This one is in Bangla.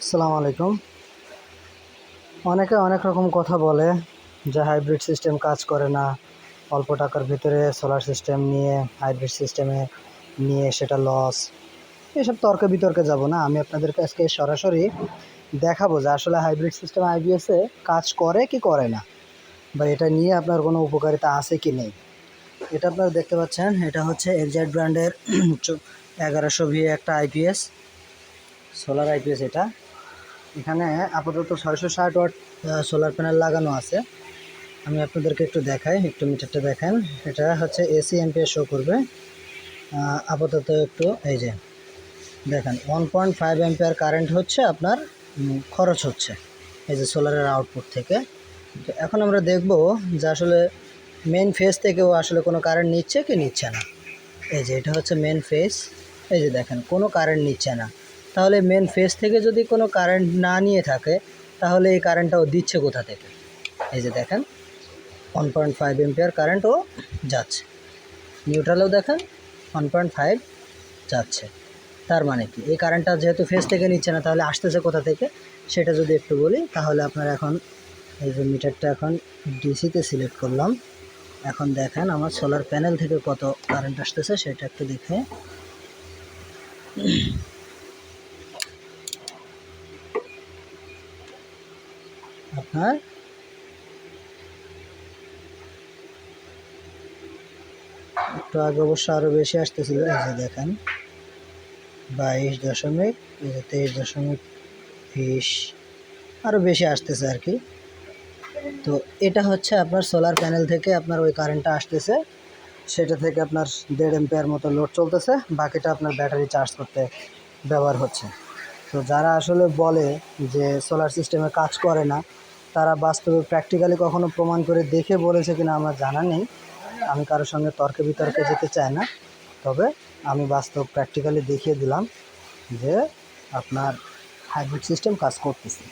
আসসালামু আলাইকুম। অনেকে অনেক রকম কথা বলে যে হাইব্রিড সিস্টেম কাজ করে না। অল্প টাকার ভিতরে সোলার সিস্টেম নিয়ে হাইব্রিড সিস্টেমে নিয়ে সেটা লস এসব তর্কে বিতর্কে যাব না। আমি আপনাদেরকে আজকে সরাসরি দেখাবো যে আসলে হাইব্রিড সিস্টেম আইবিএসে কাজ করে কি করে না বা এটা নিয়ে আপনার কোনো উপকারিতা আছে কি নেই। এটা আপনারা দেখতে পাচ্ছেন। এটা হচ্ছে এক্সাইট ব্র্যান্ডের এগারোশো ভি একটা আইপিএস সোলার আইপিএস এটা। এখানে আপাতত ছয়শো ষাট ওয়াট সোলার প্যানেল লাগানো আছে। আমি আপনাদেরকে একটু দেখাই, একটু মিটারটা দেখেন। এটা হচ্ছে এসি এমপিএস শো করবে। আপাতত একটু, এই যে, দেখেন one point five MPR current হচ্ছে আপনার খরচ হচ্ছে, এই যে সোলারের আউটপুট থেকে। তো এখন আমরা দেখব যে আসলে মেন ফেস থেকেও আসলে কোনো কারেন্ট নিচ্ছে কি নিচ্ছে না। এই যে, এটা হচ্ছে মেন ফেস এই যে, দেখেন, কোনো কারেন্ট নিচ্ছে না। তাহলে মেন ফেস থেকে যদি কোনো কারেন্ট না নিয়ে থাকে, তাহলে এই কারেন্টটাও দিচ্ছে কোথা থেকে? এই যে দেখেন ওয়ান পয়েন্ট ফাইভ এমপিআর কারেন্টও যাচ্ছে। নিউট্রালেও দেখেন ওয়ান পয়েন্ট ফাইভ যাচ্ছে। তার মানে কি? এই কারেন্টটা যেহেতু ফেস থেকে নিচ্ছে না, তাহলে আসতেছে কোথা থেকে? সেটা যদি একটু বলি, তাহলে আপনার এখন এই যে মিটারটা এখন ডিসিতে সিলেক্ট করলাম। এখন দেখেন, আমার সোলার প্যানেল থেকে কত কারেন্ট আসতেছে, সেটা একটু দেখে। আপনার? একটু আগে অবশ্য আরও বেশি আসতেছিল, এই যে দেখেন, বাইশ দশমিক তেইশ দশমিক বিশ আরও বেশি আসতেছে আর কি। তো এটা হচ্ছে আপনার সোলার প্যানেল থেকে আপনার ওই কারেন্টটা আসতেছে, সেটা থেকে আপনার দেড় এম্পিয়ার মতো লোড চলতেছে, বাকিটা আপনার ব্যাটারি চার্জ করতে ব্যবহার হচ্ছে। তো যারা আসলে বলে যে সোলার সিস্টেমে কাজ করে না তারা বাস্তবে প্র্যাকটিক্যালি কখনো প্রমাণ করে দেখে বলেছে কিনা আমার জানা নেই। আমি কারোর সঙ্গে তর্কে বিতর্কে যেতে চাই না। তবে আমি বাস্তব প্র্যাকটিক্যালি দেখিয়ে দিলাম যে আপনার হাইব্রিড সিস্টেম কাজ করতেছে।